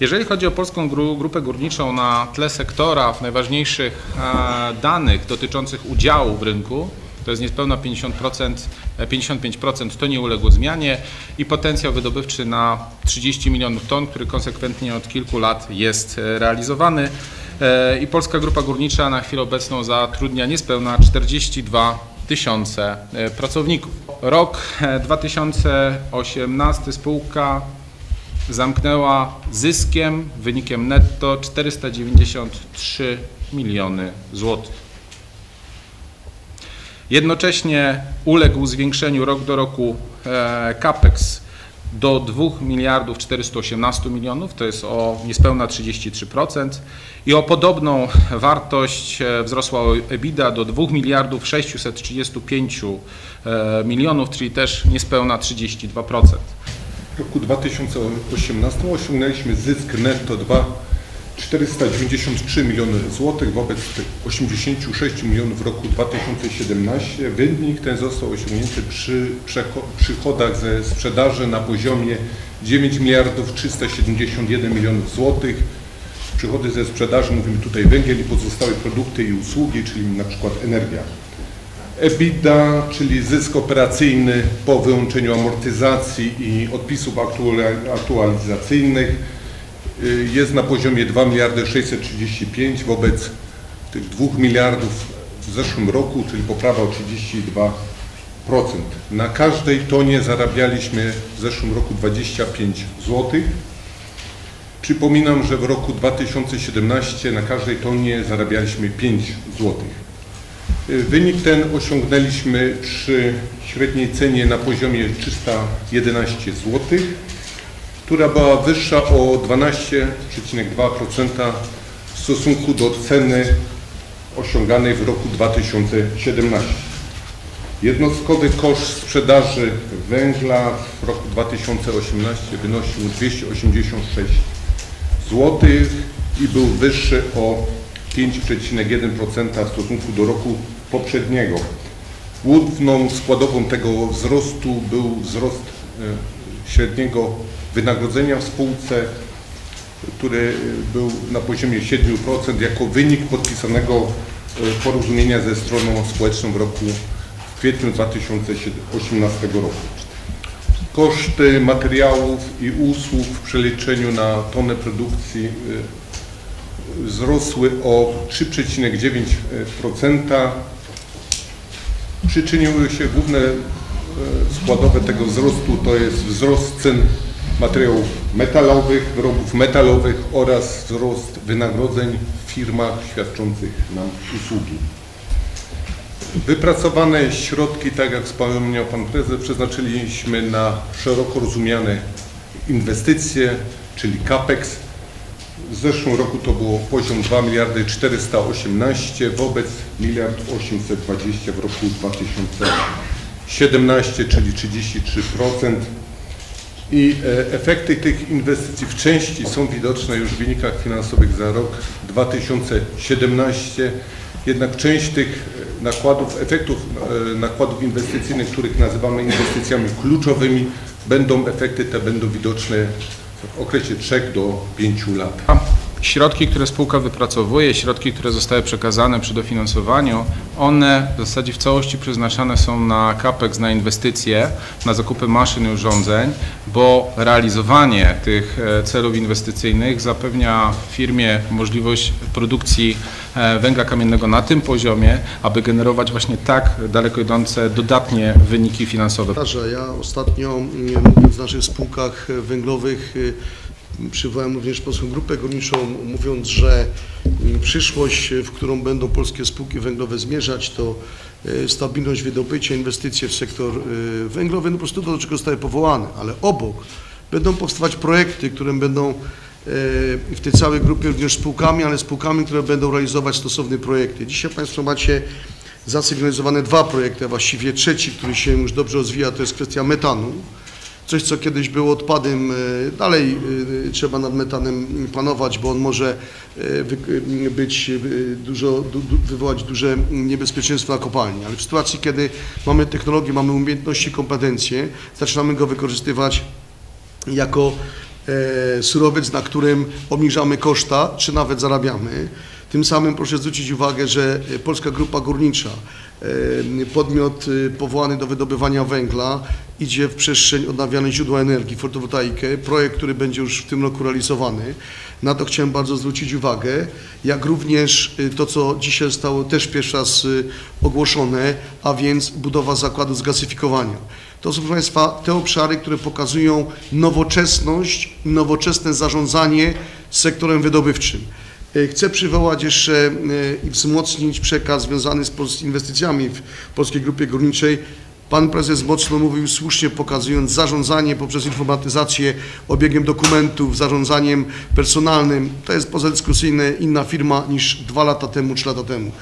Jeżeli chodzi o polską gru, grupę górniczą na tle sektora, najważniejszych e, danych dotyczących udziału w rynku, to jest niespełna 50%, e, 55%, to nie uległo zmianie i potencjał wydobywczy na 30 milionów ton, który konsekwentnie od kilku lat jest e, realizowany. E, I Polska Grupa Górnicza na chwilę obecną zatrudnia niespełna 42 tysiące e, pracowników. Rok e, 2018 spółka zamknęła zyskiem, wynikiem netto 493 miliony złotych. Jednocześnie uległ zwiększeniu rok do roku e, capex do 2 miliardów 418 milionów, to jest o niespełna 33% i o podobną wartość e, wzrosła EBITDA do 2 miliardów 635 e, milionów, czyli też niespełna 32%. W roku 2018 osiągnęliśmy zysk netto 2 493 miliony złotych wobec tych 86 milionów w roku 2017. Wynik ten został osiągnięty przy przychodach ze sprzedaży na poziomie 9 miliardów 371 milionów złotych. Przychody ze sprzedaży, mówimy tutaj węgiel i pozostałe produkty i usługi, czyli na przykład energia. EBITDA, czyli zysk operacyjny po wyłączeniu amortyzacji i odpisów aktual- aktualizacyjnych y, jest na poziomie 2 miliardy 635 wobec tych 2 miliardów w zeszłym roku, czyli poprawa o 32%. Na każdej tonie zarabialiśmy w zeszłym roku 25 zł. Przypominam, że w roku 2017 na każdej tonie zarabialiśmy 5 złotych. Wynik ten osiągnęliśmy przy średniej cenie na poziomie 311 zł, która była wyższa o 12,2% w stosunku do ceny osiąganej w roku 2017. Jednostkowy koszt sprzedaży węgla w roku 2018 wynosił 286 zł i był wyższy o 5,1% w stosunku do roku poprzedniego. Główną składową tego wzrostu był wzrost e, średniego wynagrodzenia w spółce, który był na poziomie 7% jako wynik podpisanego e, porozumienia ze stroną społeczną w roku w kwietniu 2018 roku. Koszty materiałów i usług w przeliczeniu na tonę produkcji e, wzrosły o 3,9%. Przyczyniły się główne e, składowe tego wzrostu to jest wzrost cen materiałów metalowych, wyrobów metalowych oraz wzrost wynagrodzeń w firmach świadczących nam usługi. Wypracowane środki, tak jak wspomniał Pan Prezes, przeznaczyliśmy na szeroko rozumiane inwestycje, czyli CAPEX. W zeszłym roku to było poziom 2 miliardy 418 wobec 1 820 w roku 2017, czyli 33%. I e, efekty tych inwestycji w części są widoczne już w wynikach finansowych za rok 2017. Jednak część tych e, nakładów, efektów e, nakładów inwestycyjnych, których nazywamy inwestycjami kluczowymi, będą efekty te będą widoczne w okresie 3 do 5 lat. Środki, które spółka wypracowuje, środki, które zostały przekazane przy dofinansowaniu, one w zasadzie w całości przeznaczane są na capex, na inwestycje, na zakupy maszyn i urządzeń, bo realizowanie tych e, celów inwestycyjnych zapewnia firmie możliwość produkcji e, węgla kamiennego na tym poziomie, aby generować właśnie tak daleko idące dodatnie wyniki finansowe. Ja ostatnio, mm, w naszych spółkach węglowych, y, przywołałem również Polską Grupę Górniczą, mówiąc, że mm, przyszłość, w którą będą polskie spółki węglowe zmierzać, to y, stabilność wydobycia, inwestycje w sektor y, węglowy, no po prostu do czego zostały powołane, ale obok będą powstawać projekty, które będą w tej całej grupie również spółkami, ale spółkami, które będą realizować stosowne projekty. Dzisiaj Państwo macie zasygnalizowane dwa projekty, a właściwie trzeci, który się już dobrze rozwija, to jest kwestia metanu. Coś, co kiedyś było odpadem, e, dalej e, trzeba nad metanem panować, bo on może e, być dużo, du, du, wywołać duże niebezpieczeństwo na kopalni. Ale w sytuacji, kiedy mamy technologię, mamy umiejętności, kompetencje, zaczynamy go wykorzystywać jako surowiec, na którym obniżamy koszta, czy nawet zarabiamy. Tym samym proszę zwrócić uwagę, że e, Polska Grupa Górnicza, e, podmiot e, powołany do wydobywania węgla, idzie w przestrzeń odnawialnych źródła energii, fotowoltaikę, projekt, który będzie już w tym roku realizowany. Na to chciałem bardzo zwrócić uwagę, jak również y, to, co dzisiaj zostało też pierwszy raz ogłoszone, a więc budowa zakładu zgazyfikowania. To są, proszę Państwa, te obszary, które pokazują nowoczesność, nowoczesne zarządzanie sektorem wydobywczym. Y, Chcę przywołać jeszcze y, i wzmocnić przekaz związany z inwestycjami w Polskiej Grupie Górniczej. Pan prezes mocno mówił, słusznie pokazując zarządzanie poprzez informatyzację, obiegiem dokumentów, zarządzaniem personalnym. To jest pozadyskusyjne inna firma niż dwa lata temu, trzy lata temu.